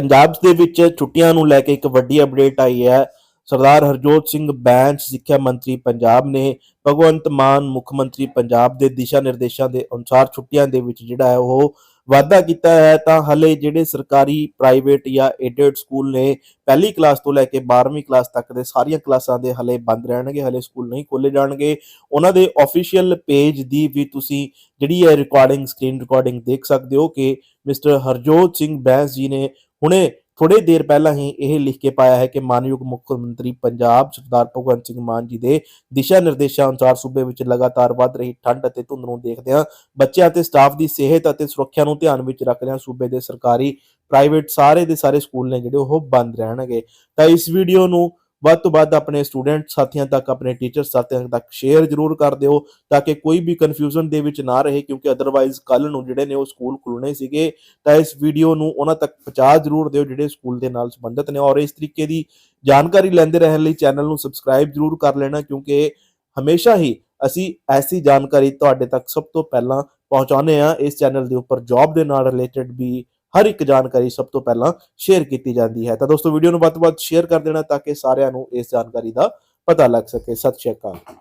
ਪੰਜਾਬ ਦੇ ਵਿੱਚ ਛੁੱਟੀਆਂ ਨੂੰ ਲੈ ਕੇ ਇੱਕ ਵੱਡੀ ਅਪਡੇਟ ਆਈ ਹੈ। ਸਰਦਾਰ ਹਰਜੋਤ ਸਿੰਘ ਬੈਂਸ, ਸਿੱਖਿਆ ਮੰਤਰੀ ਪੰਜਾਬ ਨੇ ਭਗਵੰਤ ਮਾਨ, ਮੁੱਖ ਮੰਤਰੀ ਪੰਜਾਬ ਦੇ ਦਿਸ਼ਾ ਨਿਰਦੇਸ਼ਾਂ ਦੇ ਅਨੁਸਾਰ ਛੁੱਟੀਆਂ ਦੇ ਵਿੱਚ ਜਿਹੜਾ ਹੈ ਉਹ ਵਾਅਦਾ ਕੀਤਾ ਹੈ। ਤਾਂ ਹਲੇ ਜਿਹੜੇ ਸਰਕਾਰੀ ਪ੍ਰਾਈਵੇਟ ਜਾਂ ਏਡਡ ਸਕੂਲ ਨੇ, ਪਹਿਲੀ ਕਲਾਸ ਤੋਂ ਲੈ ਕੇ 12ਵੀਂ ਕਲਾਸ ਤੱਕ ਦੇ ਸਾਰੀਆਂ ਕਲਾਸਾਂ ਦੇ ਹਲੇ ਬੰਦ ਰਹਿਣਗੇ, ਹਲੇ ਸਕੂਲ ਨਹੀਂ ਖੋਲੇ ਜਾਣਗੇ। ਉਹਨਾਂ ਦੇ ਅਫੀਸ਼ੀਅਲ ਪੇਜ ਦੀ ਵੀ ਤੁਸੀਂ ਜਿਹੜੀ ਹੈ ਰਿਕਾਰਡਿੰਗ ਸਕਰੀਨ ਰਿਕਾਰਡਿੰਗ ਦੇਖ ਸਕਦੇ ਹੋ ਕਿ ਮਿਸਟਰ ਹਰਜੋਤ ਸਿੰਘ ਬੈਂਸ ਜੀ ਨੇ ਹੁਣੇ ਥੋੜੇ ਦੇਰ ਪਹਿਲਾਂ ਹੀ ਇਹ ਲਿਖ ਕੇ ਪਾਇਆ ਹੈ ਕਿ ਮਾਨਯੋਗ ਮੁੱਖ ਮੰਤਰੀ ਪੰਜਾਬ ਸਰਦਾਰ ਭਗਵੰਤ ਸਿੰਘ ਮਾਨ ਜੀ ਦੇ ਦਿਸ਼ਾ ਨਿਰਦੇਸ਼ਾਂ ਅਨੁਸਾਰ ਸੂਬੇ ਵਿੱਚ ਲਗਾਤਾਰ ਵੱਧ ਰਹੀ ਠੰਡ ਅਤੇ ਧੁੰਦ ਨੂੰ ਦੇਖਦਿਆਂ ਬੱਚਿਆਂ ਅਤੇ ਸਟਾਫ ਦੀ ਸਿਹਤ ਅਤੇ ਸੁਰੱਖਿਆ ਨੂੰ ਧਿਆਨ ਵਿੱਚ ਰੱਖਦਿਆਂ ਸੂਬੇ ਦੇ ਸਰਕਾਰੀ ਪ੍ਰਾਈਵੇਟ ਸਾਰੇ ਦੇ ਸਾਰੇ ਸਕੂਲ ਨੇ ਜਿਹੜੇ ਉਹ ਬੰਦ ਰਹਿਣਗੇ। ਤਾਂ ਇਸ ਵੀਡੀਓ ਨੂੰ ਵੱਧ ਤੋਂ ਵੱਧ ਆਪਣੇ ਸਟੂਡੈਂਟ ਸਾਥੀਆਂ ਤੱਕ, ਆਪਣੇ ਟੀਚਰ ਸਾਥੀਆਂ ਤੱਕ ਸ਼ੇਅਰ ਜ਼ਰੂਰ ਕਰ ਦਿਓ ਤਾਂ ਕਿ ਕੋਈ ਵੀ ਕਨਫਿਊਜ਼ਨ ਦੇ ਵਿੱਚ ਨਾ ਰਹੇ ਕਿਉਂਕਿ ਅਦਰਵਾਈਜ਼ ਕੱਲ ਨੂੰ ਜਿਹੜੇ ਨੇ ਉਹ ਸਕੂਲ ਖੁੱਲਣੇ ਸੀਗੇ ਤਾਂ ਇਸ ਵੀਡੀਓ ਨੂੰ ਉਹਨਾਂ ਤੱਕ ਪਹੁੰਚਾ ਜ਼ਰੂਰ ਦਿਓ ਜਿਹੜੇ ਸਕੂਲ ਦੇ ਨਾਲ ਸੰਬੰਧਿਤ ਨੇ ਔਰ ਇਸ ਤਰੀਕੇ ਦੀ ਜਾਣਕਾਰੀ ਲੈਂਦੇ ਰਹਿਣ ਲਈ ਚੈਨਲ ਨੂੰ ਸਬਸਕ੍ਰਾਈਬ ਜ਼ਰੂਰ ਕਰ ਲੈਣਾ ਕਿਉਂਕਿ ਹਮੇਸ਼ਾ ਹੀ ਅਸੀਂ ਐਸੀ ਜਾਣਕਾਰੀ ਤੁਹਾਡੇ ਤੱਕ ਸਭ ਤੋਂ ਪਹਿਲਾਂ ਪਹੁੰਚਾਉਂਦੇ ਆ ਇਸ ਚੈਨਲ ਦੇ ਉੱਪਰ ਜੌਬ ਦੇ ਨਾਲ ਰਿਲੇਟਡ ਵੀ ਹਰ ਇੱਕ ਜਾਣਕਾਰੀ ਸਭ ਤੋਂ ਪਹਿਲਾਂ ਸ਼ੇਅਰ ਕੀਤੀ ਜਾਂਦੀ ਹੈ। ਤਾਂ ਦੋਸਤੋ ਵੀਡੀਓ ਨੂੰ ਵੱਧ ਤੋਂ ਵੱਧ ਸ਼ੇਅਰ ਕਰ ਦੇਣਾ ਤਾਂ ਕਿ ਸਾਰਿਆਂ ਨੂੰ ਇਸ ਜਾਣਕਾਰੀ ਦਾ ਪਤਾ ਲੱਗ ਸਕੇ। ਸਤਿ ਸ਼੍ਰੀ ਅਕਾਲ।